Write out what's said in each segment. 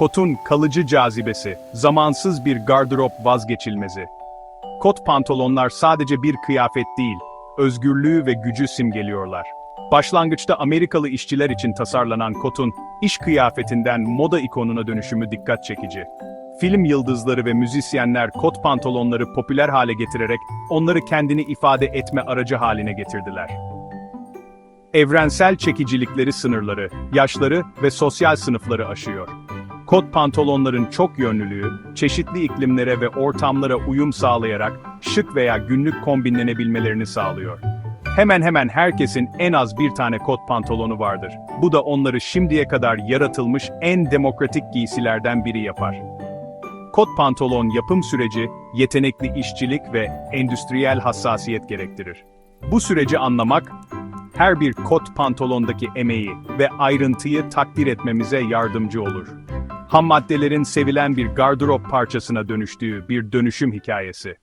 Kotun kalıcı cazibesi, zamansız bir gardırop vazgeçilmezi. Kot pantolonlar sadece bir kıyafet değil, özgürlüğü ve gücü simgeliyorlar. Başlangıçta Amerikalı işçiler için tasarlanan kotun, iş kıyafetinden moda ikonuna dönüşümü dikkat çekici. Film yıldızları ve müzisyenler kot pantolonları popüler hale getirerek onları kendini ifade etme aracı haline getirdiler. Evrensel çekicilikleri sınırları, yaşları ve sosyal sınıfları aşıyor. Kot pantolonların çok yönlülüğü, çeşitli iklimlere ve ortamlara uyum sağlayarak şık veya günlük kombinlenebilmelerini sağlıyor. Hemen hemen herkesin en az bir tane kot pantolonu vardır. Bu da onları şimdiye kadar yaratılmış en demokratik giysilerden biri yapar. Kot pantolon yapım süreci, yetenekli işçilik ve endüstriyel hassasiyet gerektirir. Bu süreci anlamak, her bir kot pantolondaki emeği ve ayrıntıyı takdir etmemize yardımcı olur. Ham maddelerin sevilen bir gardırop parçasına dönüştüğü bir dönüşüm hikayesi.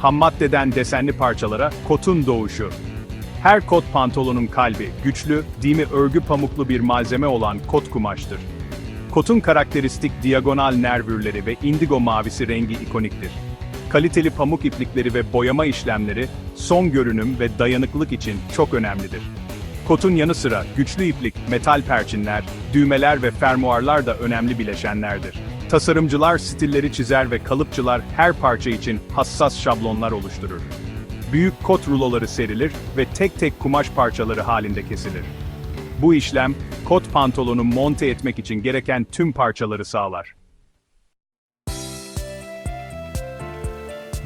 Ham maddeden desenli parçalara kotun doğuşu. Her kot pantolonun kalbi, güçlü, dimi örgü pamuklu bir malzeme olan kot kumaştır. Kotun karakteristik diagonal nervürleri ve indigo mavisi rengi ikoniktir. Kaliteli pamuk iplikleri ve boyama işlemleri, son görünüm ve dayanıklılık için çok önemlidir. Kotun yanı sıra güçlü iplik, metal perçinler, düğmeler ve fermuarlar da önemli bileşenlerdir. Tasarımcılar stilleri çizer ve kalıpçılar her parça için hassas şablonlar oluşturur. Büyük kot ruloları serilir ve tek tek kumaş parçaları halinde kesilir. Bu işlem, kot pantolonu monte etmek için gereken tüm parçaları sağlar.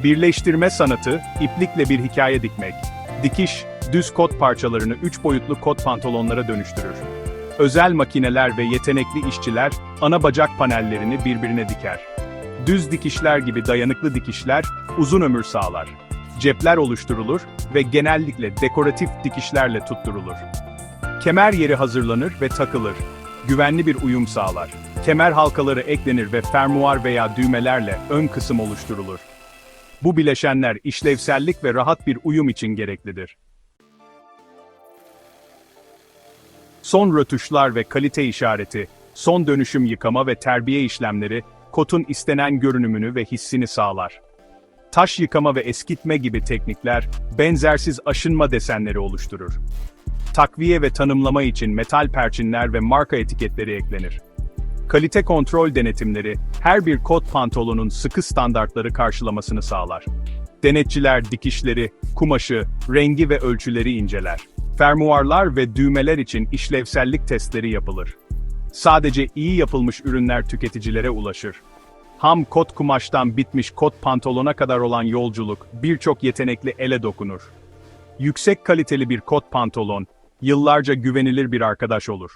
Birleştirme sanatı, iplikle bir hikaye dikmek. Dikiş, düz kot parçalarını üç boyutlu kot pantolonlara dönüştürür. Özel makineler ve yetenekli işçiler, ana bacak panellerini birbirine diker. Düz dikişler gibi dayanıklı dikişler, uzun ömür sağlar. Cepler oluşturulur ve genellikle dekoratif dikişlerle tutturulur. Kemer yeri hazırlanır ve takılır. Güvenli bir uyum sağlar. Kemer halkaları eklenir ve fermuar veya düğmelerle ön kısım oluşturulur. Bu bileşenler işlevsellik ve rahat bir uyum için gereklidir. Son rötuşlar ve kalite işareti, son dönüşüm yıkama ve terbiye işlemleri, kotun istenen görünümünü ve hissini sağlar. Taş yıkama ve eskitme gibi teknikler, benzersiz aşınma desenleri oluşturur. Takviye ve tanımlama için metal perçinler ve marka etiketleri eklenir. Kalite kontrol denetimleri, her bir kot pantolonun sıkı standartları karşılamasını sağlar. Denetçiler dikişleri, kumaşı, rengi ve ölçüleri inceler. Fermuarlar ve düğmeler için işlevsellik testleri yapılır. Sadece iyi yapılmış ürünler tüketicilere ulaşır. Ham kot kumaştan bitmiş kot pantolona kadar olan yolculuk birçok yetenekli ele dokunur. Yüksek kaliteli bir kot pantolon, yıllarca güvenilir bir arkadaş olur.